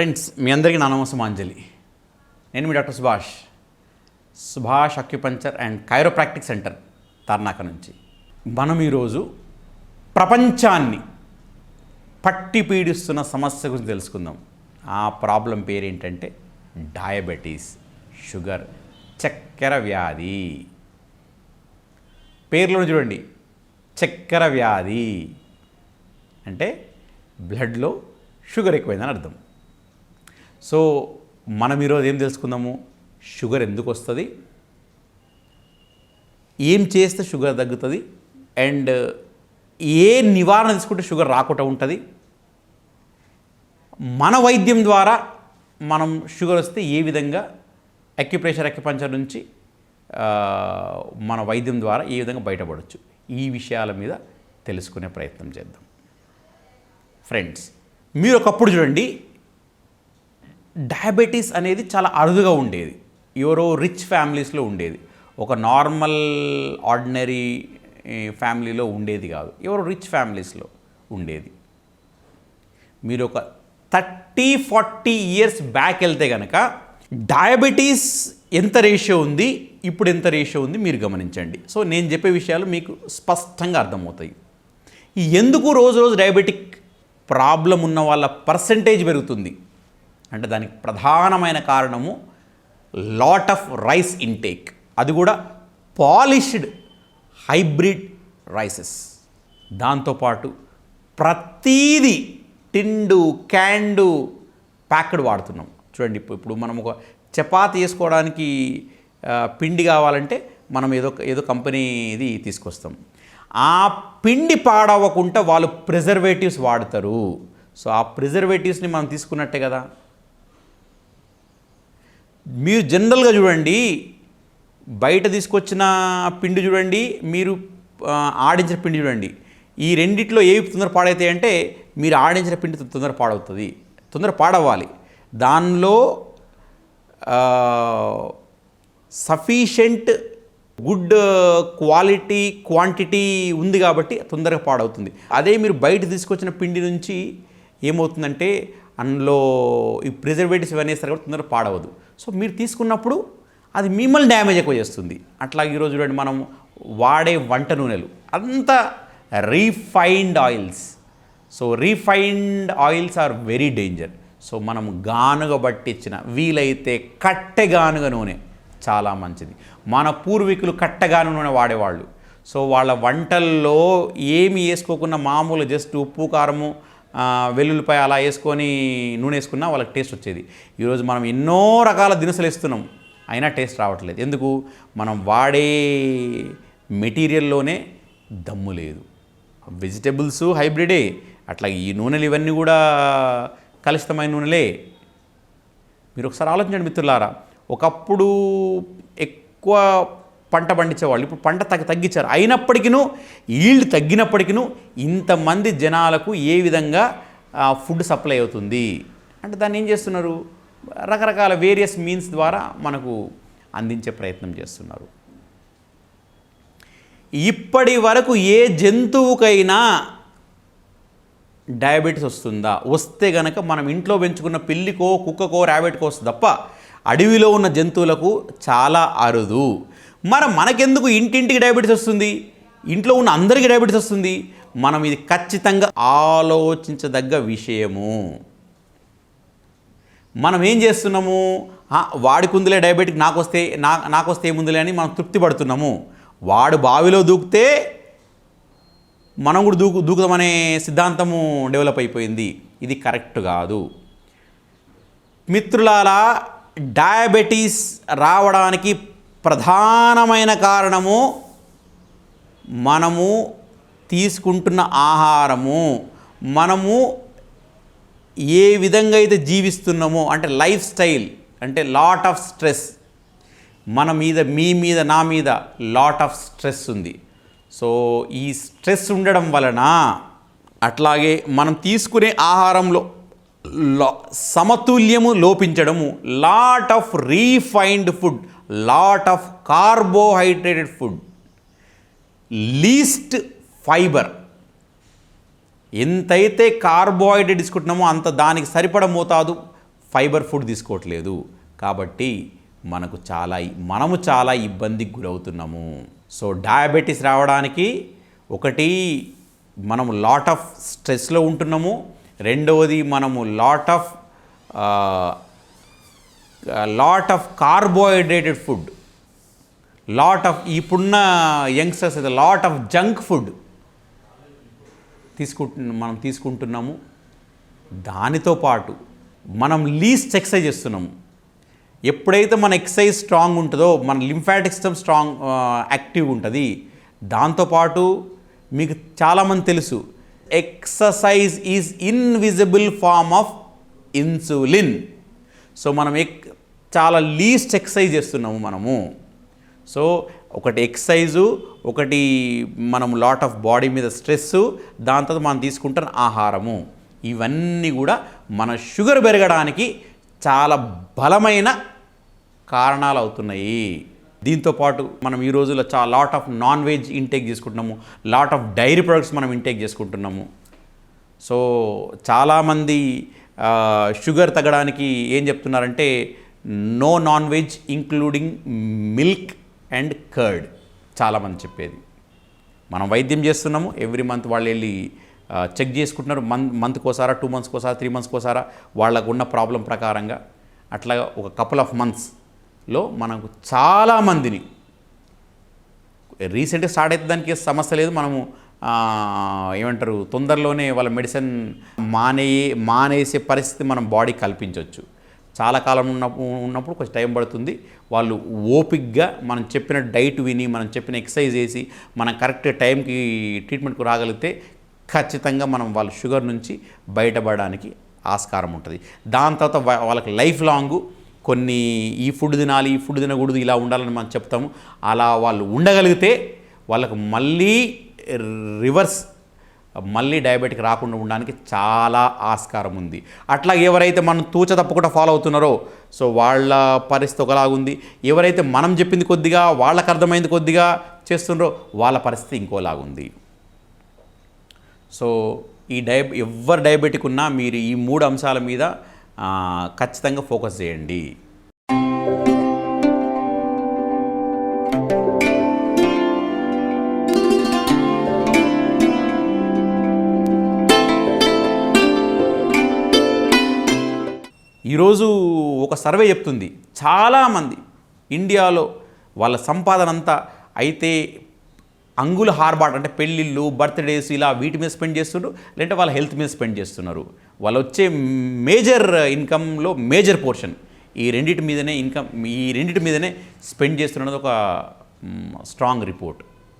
Friends మీ అందరికీ నా నమస్సమాంజలి. నేను మీ doctor Subhash Subhash acupuncture and chiropractic centre Tarnaka నుంచి. మనం ఈరోజు ప్రపంచాన్ని పట్టి పీడిస్తున్న సమస్య గురించి తెలుసుకుందాం. ఆ ప్రాబ్లం పేరేంటంటే డయాబెటీస్ షుగర్ చక్కెర వ్యాధి. పేర్లను చూడండి. చక్కెర వ్యాధి. అంటే బ్లడ్లో షుగర్ ఎక్కువైందని అర్థం. సో మనం ఈరోజు ఏం తెలుసుకుందాము? షుగర్ ఎందుకు వస్తుంది? ఏం చేస్తే షుగర్ తగ్గుతుంది? అండ్ ఏ నివారణ తీసుకుంటే షుగర్ రాకుండా ఉంటుంది? మన వైద్యం ద్వారా మనం షుగర్ వస్తే ఏ విధంగా అక్యుప్రెషర్ అక్యుపంచర్ నుంచి మన వైద్యం ద్వారా ఏ విధంగా బయటపడవచ్చు ఈ విషయాల మీద తెలుసుకునే ప్రయత్నం చేద్దాం. ఫ్రెండ్స్ మీరు ఒకప్పుడు చూడండి డయాబెటీస్ అనేది చాలా అరుదుగా ఉండేది. ఎవరో రిచ్ ఫ్యామిలీస్లో ఉండేది. ఒక నార్మల్ ఆర్డినరీ ఫ్యామిలీలో ఉండేది కాదు. ఎవరో రిచ్ ఫ్యామిలీస్లో ఉండేది. మీరు ఒక థర్టీ ఫార్టీ ఇయర్స్ బ్యాక్ వెళ్తే కనుక డయాబెటీస్ ఎంత రేషియో ఉంది ఇప్పుడు ఎంత రేషియో ఉంది మీరు గమనించండి. సో నేను చెప్పే విషయాలు మీకు స్పష్టంగా అర్థమవుతాయి. ఎందుకు రోజు రోజు డయాబెటిక్ ప్రాబ్లం ఉన్న వాళ్ళ పర్సంటేజ్ పెరుగుతుంది? అంటే దానికి ప్రధానమైన కారణము లాట్ ఆఫ్ రైస్ ఇంటేక్ అది కూడా పాలిష్డ్ హైబ్రిడ్ రైసెస్ దాంతోపాటు ప్రతీది టిండు క్యాండు ప్యాక్డ్ వాడుతున్నాం. చూడండి ఇప్పుడు ఇప్పుడు మనం ఒక చపాతి వేసుకోవడానికి పిండి కావాలంటే మనం ఏదో ఏదో కంపెనీది తీసుకొస్తాం. ఆ పిండి పాడవకుండా వాళ్ళు ప్రిజర్వేటివ్స్ వాడతారు. సో ఆ ప్రిజర్వేటివ్స్ని మనం తీసుకున్నట్టే కదా. మీరు జనరల్గా చూడండి బయట తీసుకొచ్చిన పిండి చూడండి మీరు ఆడించిన పిండి చూడండి. ఈ రెండిట్లో ఏవి తొందర పాడవుతాయి అంటే మీరు ఆడించిన పిండి తొందర పాడవుతుంది. తొందర పాడవ్వాలి. దానిలో సఫీషియంట్ గుడ్ క్వాలిటీ క్వాంటిటీ ఉంది కాబట్టి తొందరగా పాడవుతుంది. అదే మీరు బయట తీసుకొచ్చిన పిండి నుంచి ఏమవుతుందంటే అందులో ఈ ప్రిజర్వేటివ్స్ ఇవన్నీ వేస్తారు కాబట్టి తొందరగా పాడవదు. సో మీరు తీసుకున్నప్పుడు అది మిమ్మల్ని డ్యామేజ్ ఎక్కువ చేస్తుంది. అట్లా ఈరోజు చూడండి మనం వాడే వంట నూనెలు అంత refined oils. So refined oils are very danger. So మనం గానుగ పట్టించిన వీలైతే కట్టె గానుగ నూనె చాలా మంచిది. మన పూర్వీకులు కట్టగాను నూనె వాడేవాళ్ళు. సో వాళ్ళ వంటల్లో ఏమి వేసుకోకుండా మామూలు జస్ట్ ఉప్పు కారము వెల్లుల్లిపాయ అలా వేసుకొని నూనె వేసుకున్నా వాళ్ళకి టేస్ట్ వచ్చేది. ఈరోజు మనం ఎన్నో రకాల దినుసులు వేస్తున్నాం అయినా టేస్ట్ రావట్లేదు. ఎందుకు? మనం వాడే మెటీరియల్లోనే దమ్ము లేదు. వెజిటబుల్స్ హైబ్రిడే అట్లా ఈ నూనెలు ఇవన్నీ కూడా కలుషితమైన నూనెలే. మీరు ఒకసారి ఆలోచించండి మిత్రులారా ఒకప్పుడు ఎక్కువ పంట పండించేవాళ్ళు. ఇప్పుడు పంట తగ్గి తగ్గించారు. అయినప్పటికీ ఈల్డ్ తగ్గినప్పటికీ ఇంతమంది జనాలకు ఏ విధంగా ఫుడ్ సప్లై అవుతుంది? అంటే దాన్ని ఏం చేస్తున్నారు? రకరకాల వేరియస్ మీన్స్ ద్వారా మనకు అందించే ప్రయత్నం చేస్తున్నారు. ఇప్పటి వరకు ఏ జంతువుకైనా డయాబెటీస్ వస్తుందా? వస్తే గనక మనం ఇంట్లో పెంచుకున్న పిల్లికో కుక్కకో ర్యాబెట్కో వస్తుంది తప్ప అడవిలో ఉన్న జంతువులకు చాలా అరుదు. మరి మనకెందుకు ఇంటింటికి డయాబెటీస్ వస్తుంది? ఇంట్లో ఉన్న అందరికీ డయాబెటీస్ వస్తుంది. మనం ఇది ఖచ్చితంగా ఆలోచించదగ్గ విషయము. మనం ఏం చేస్తున్నాము? "ఆ, వాడికి ఉందిలే డయాబెటిక్ నాకు వస్తే నా నాకు వస్తే ఏముందిలే అని మనం తృప్తి పడుతున్నాము. వాడు బావిలో దూకితే మనం కూడా దూకు దూకుదామనే సిద్ధాంతము డెవలప్ అయిపోయింది. ఇది కరెక్ట్ కాదు. మిత్రులారా డయాబెటీస్ రావడానికి ప్రధానమైన కారణము మనము తీసుకుంటున్న ఆహారము. మనము ఏ విధంగా అయితే జీవిస్తున్నామో అంటే లైఫ్ స్టైల్ అంటే లాట్ ఆఫ్ స్ట్రెస్ మన మీద మీ మీద నా మీద లాట్ ఆఫ్ స్ట్రెస్ ఉంది. సో ఈ స్ట్రెస్ ఉండడం వలన అట్లాగే మనం తీసుకునే ఆహారంలో సమతుల్యము లోపించడము lot of refined food lot of carbohydrated food. Least fibre. ఎంతైతే కార్బోహైడ్రేట్ తీసుకుంటున్నామో అంత దానికి సరిపడ మోతాదు ఫైబర్ ఫుడ్ తీసుకోవట్లేదు. కాబట్టి మనకు చాలా మనము చాలా ఇబ్బందికి గురవుతున్నాము. సో డయాబెటీస్ రావడానికి ఒకటి మనము లాట్ ఆఫ్ స్ట్రెస్లో ఉంటున్నాము. రెండవది మనము lot of lot of carbohydrated food lot of ఇప్పుడున్న యంగ్స్టర్స్ అయితే లాట్ ఆఫ్ జంక్ ఫుడ్ తీసుకుంటు మనం తీసుకుంటున్నాము. దానితో పాటు మనం లీస్ట్ ఎక్సర్సైజ్ చేస్తున్నాము. ఎప్పుడైతే మన ఎక్సర్సైజ్ స్ట్రాంగ్ ఉంటుందో మన లింఫాటిక్ సిస్టమ్ స్ట్రాంగ్ యాక్టివ్ ఉంటుంది దాంతోపాటు మీకు చాలామంది తెలుసు exercise is invisible form of insulin so మనం ఎక్ చాలా లీస్ట్ ఎక్సర్సైజ్ చేస్తున్నాము మనము. సో ఒకటి ఎక్సర్సైజు ఒకటి మనం లాట్ ఆఫ్ బాడీ మీద స్ట్రెస్ దాని తర్వాత మనం తీసుకుంటున్న ఆహారము. ఇవన్నీ కూడా మన షుగర్ పెరగడానికి చాలా బలమైన కారణాలు అవుతున్నాయి. దీంతో పాటు మనం ఈ రోజుల్లో చాలా lot of non veg intake చేసుకుంటున్నాము. లాట్ ఆఫ్ డైరీ ప్రొడక్ట్స్ మనం ఇంటేక్ చేసుకుంటున్నాము. సో చాలామంది షుగర్ తగ్గడానికి ఏం చెప్తున్నారంటే no non veg including milk and curd. చాలామంది చెప్పేది. మనం వైద్యం చేస్తున్నాము ఎవ్రీ మంత్ వాళ్ళు వెళ్ళి చెక్ చేసుకుంటున్నారు. మంత్ మంత్కి ఒకసారా టూ మంత్స్కి ఒకసారి త్రీ మంత్స్కి ఒకసారా వాళ్ళకు ఉన్న ప్రాబ్లం ప్రకారంగా అట్లా ఒక కపుల్ ఆఫ్ మంత్స్లో మనకు చాలామందిని రీసెంట్గా స్టార్ట్ అయితే దానికి సమస్య లేదు. మనము ఏమంటారు తొందరలోనే వాళ్ళ మెడిసిన్ మానే మానేసే పరిస్థితి మనం బాడీ కల్పించవచ్చు చాలా కాలం ఉన్నప్పుడు ఉన్నప్పుడు కొంచెం టైం పడుతుంది. వాళ్ళు ఓపిక్గా మనం చెప్పిన డైట్ విని మనం చెప్పిన ఎక్సర్సైజ్ చేసి మనం కరెక్ట్ టైంకి ట్రీట్మెంట్కు రాగలిగితే ఖచ్చితంగా మనం వాళ్ళ షుగర్ నుంచి బయటపడడానికి ఆస్కారం ఉంటుంది. దాని తర్వాత వాళ్ళకి లైఫ్ లాంగ్ కొన్ని ఈ ఫుడ్ తినాలి ఈ ఫుడ్ తినకూడదు ఇలా ఉండాలని మనం చెప్తాము. అలా వాళ్ళు ఉండగలిగితే వాళ్ళకు మళ్ళీ రివర్స్ మళ్ళీ డయాబెటిక్ రాకుండా ఉండడానికి చాలా ఆస్కారం ఉంది. అట్లా ఎవరైతే మనం తూచ తప్పకుండా ఫాలో అవుతున్నారో సో వాళ్ళ పరిస్థితి ఒకలాగుంది. ఎవరైతే మనం చెప్పింది కొద్దిగా వాళ్ళకి అర్థమైంది కొద్దిగా చేస్తున్నారో వాళ్ళ పరిస్థితి ఇంకోలాగుంది. సో ఈ డయ ఎవరు డయాబెటిక్ ఉన్నా మీరు ఈ మూడు అంశాల మీద ఖచ్చితంగా ఫోకస్ చేయండి. ఈరోజు ఒక సర్వే చెప్తుంది. చాలామంది ఇండియాలో వాళ్ళ సంపాదన అంతా అయితే అంగుల హార్బాట్ అంటే పెళ్ళిళ్ళు బర్త్డేస్ ఇలా వీటి మీద స్పెండ్ చేస్తున్నారు లేదంటే వాళ్ళ హెల్త్ మీద స్పెండ్ చేస్తున్నారు. వాళ్ళు వచ్చే మేజర్ ఇన్కంలో మేజర్ పోర్షన్ ఈ రెండింటి మీదనే ఇన్కమ్ ఈ రెండింటి మీదనే స్పెండ్ చేస్తున్నది ఒక స్ట్రాంగ్ రిపోర్ట్.